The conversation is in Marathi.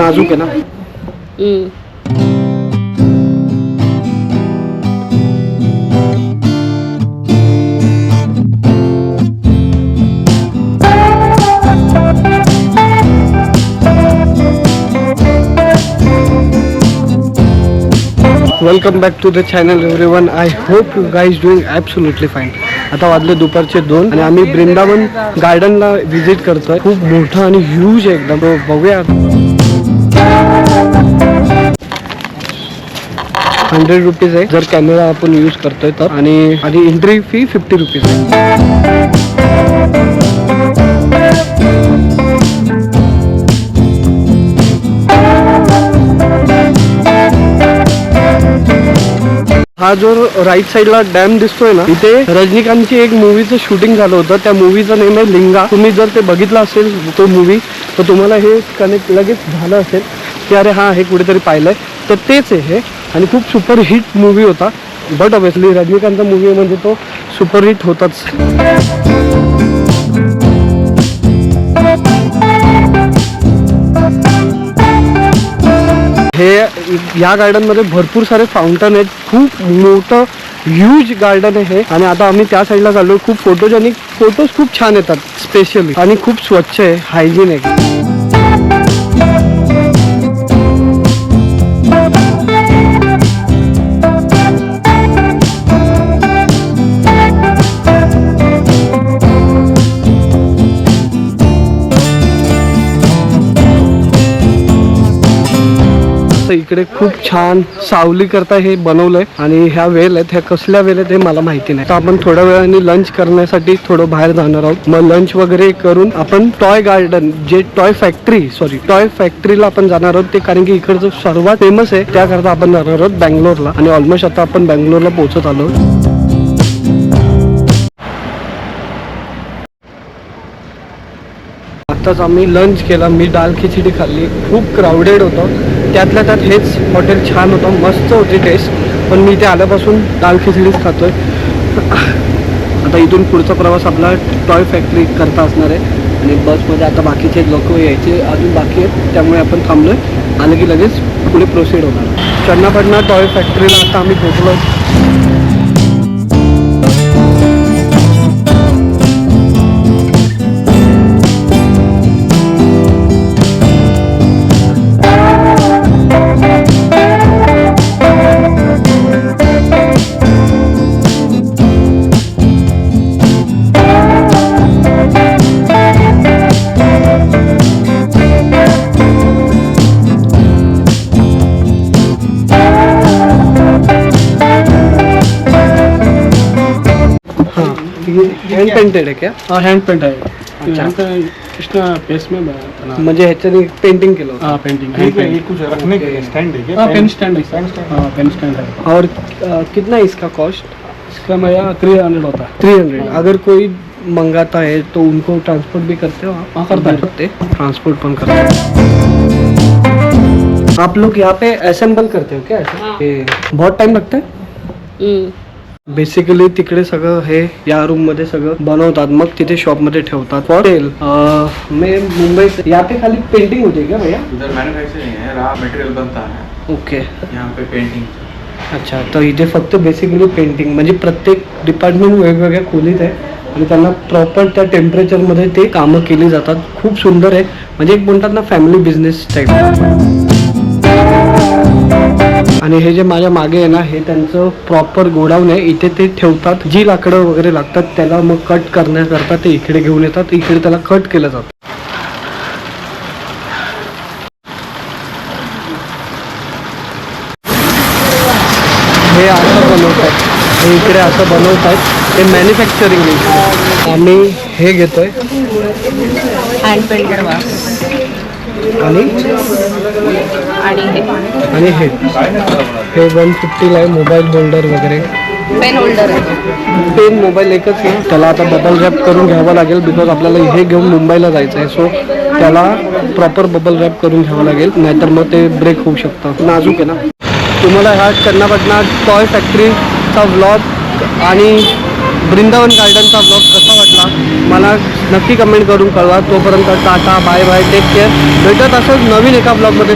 नाजूक आहे ना? हम्म. Welcome back to the channel everyone I hope you guys doing absolutely fine आता वाजले दुपारचे दोन आणि आम्ही वृंदावन गार्डनला व्हिजिट करतोय. खूप मोठं आणि ह्यूज आहे एकदम. तो बघूया. हंड्रेड रुपीज आहे. जर कॅमेरा आपण यूज करतोय तर. आणि आणि एंट्री फी फिफ्टी रुपीज आहे. हा जो राईट साईडला डॅम दिसतोय ना इथे रजनीकांतची एक मूवीचं शूटिंग झालं होतं. त्या मूवीचं नेम आहे लिंगा. तुम्ही जर ते बघितलं असेल तो मूवी तर तुम्हाला हे कनेक्ट लगेच झालं असेल. की अरे हा हे कुठेतरी पाहिलंय. तर तेच आहे हे. आणि खूप सुपरहिट मूवी होता. बट ऑबियसली रजनीकांतचा मूवी म्हणजे तो सुपरहिट होताच. हे या गार्डनमध्ये भरपूर सारे फाउंटन आहेत. खूप मोठं ह्यूज गार्डन आहे हे. आणि आता आम्ही त्या साईडला चाललो खूप फोटोजेनिक फोटोज खूप छान येतात. स्पेशली आणि खूप स्वच्छ आहे. हायजीन आहे असं इकडे खूप छान सावली करता हे बनवलंय. आणि ह्या वेल आहेत ह्या कसल्या वेल आहेत हे मला माहिती नाही. तर आपण थोड्या वेळाने लंच करण्यासाठी थोडं बाहेर जाणार आहोत. मग लंच वगैरे करून आपण टॉय गार्डन जे टॉय फॅक्टरी सॉरी टॉय फॅक्टरीला आपण जाणार आहोत ते कारण की इकडचं सर्वात फेमस आहे. त्याकरता आपण जाणार आहोत बँगलोरला. आणि ऑलमोस्ट आता आपण बँगलोरला पोहोचत आलो. आत्ताच आम्ही लंच केला. मी दाल खिचडी खाल्ली. खूप क्राऊडेड होतं. त्यातल्या त्यात हेच हॉटेल छान होतं मस्त होती टेस्ट पण मी इथे आल्यापासून दाल खिचडीच आहे आता इथून पुढचा प्रवास आपला टॉय फॅक्टरी करता असणार आहे. आणि बसमध्ये आता बाकीचे लोक यायचे अजून बाकी आहेत त्यामुळे आपण थांबलो आहे आलं की लगेच पुढे प्रोसीड होणार. चन्नापटना टॉय फॅक्टरीला आता आम्ही पोहोचलो हँड पेंटेड आहे क्या? हाँ हैंड पेंट है। अच्छा। कृष्णा पेस में बना म्हणजे ह्याच्याने पेंटिंग केलं होतं हाँ पेंटिंग ठीक है ये कुछ रखने के स्टैंड है क्या? हाँ पेन स्टैंड है। हाँ पेन स्टैंड है। और अ, कितना इसका कॉस्ट इसका मेरा थ्री हंड्रेड होता है। थ्री हंड्रेड अगर कोई मंगाता है तो उनको ट्रांसपोर्ट भी करते हो आप? हाँ, करता है। करते? ट्रांसपोर्ट पण करते आप लोग यहाँ पे असेंबल करते हो क्या ऐसा? हाँ। ये बहुत टाइम लगता है? हम्म. बेसिकली तिकडे सगळं हे या रूममध्ये सगळं बनवतात. मग तिथे शॉपमध्ये ठेवतात. सेल मैं मुंबई यहाँ पे खाली पेंटिंग होती है क्या भैया? इधर मैन्युफैक्चरिंग है रॉ मटेरियल बनता है। ओके यहाँ पे पेंटिंग अच्छा तर इथे फक्त बेसिकली पेंटिंग म्हणजे प्रत्येक डिपार्टमेंट वेगवेगळ्या खोलीत आहे. आणि त्यांना प्रॉपर त्या टेम्परेचरमध्ये ते कामं केली जातात. खूप सुंदर आहे. म्हणजे एक म्हणतात ना फॅमिली बिझनेस टाईप आणि हे जे माझ्या मागे आहे ना हे त्यांचं प्रॉपर गोडाऊन आहे. इथे ते ठेवतात. जी लाकडं वगैरे लागतात त्याला मग कट करण्याकरता ते इकडे घेऊन येतात. इकडे त्याला कट केलं जातं. हे असं बनवत आहेत हे इकडे असं बनवत आहेत मॅन्युफॅक्चरिंग आम्ही हे घेतोय. हँड पेंटेड आणि? आणि हे. हे? वन फिफ्टीला आहे मोबाईल होल्डर वगैरे. पेन होल्डर आहे. पेन मोबाईल एकच आहे. त्याला आता बबल रॅप करून घ्यावं लागेल बिकॉज आपल्याला हे घेऊन मुंबईला जायचं आहे सो त्याला प्रॉपर बबल रॅप करून घ्यावं लागेल. नाहीतर मग ते ब्रेक होऊ शकतं. नाजूक आहे ना? तुम्हाला ह्या चन्नापटना टॉय फॅक्टरीचा व्लॉग आणि वृंदावन गार्डनचा ब्लॉग कसा मला नक्की कमेंट करून कळवा. तोपर्यंत tata bye bye take care भेटत असंच नवीन एका ब्लॉगमध्ये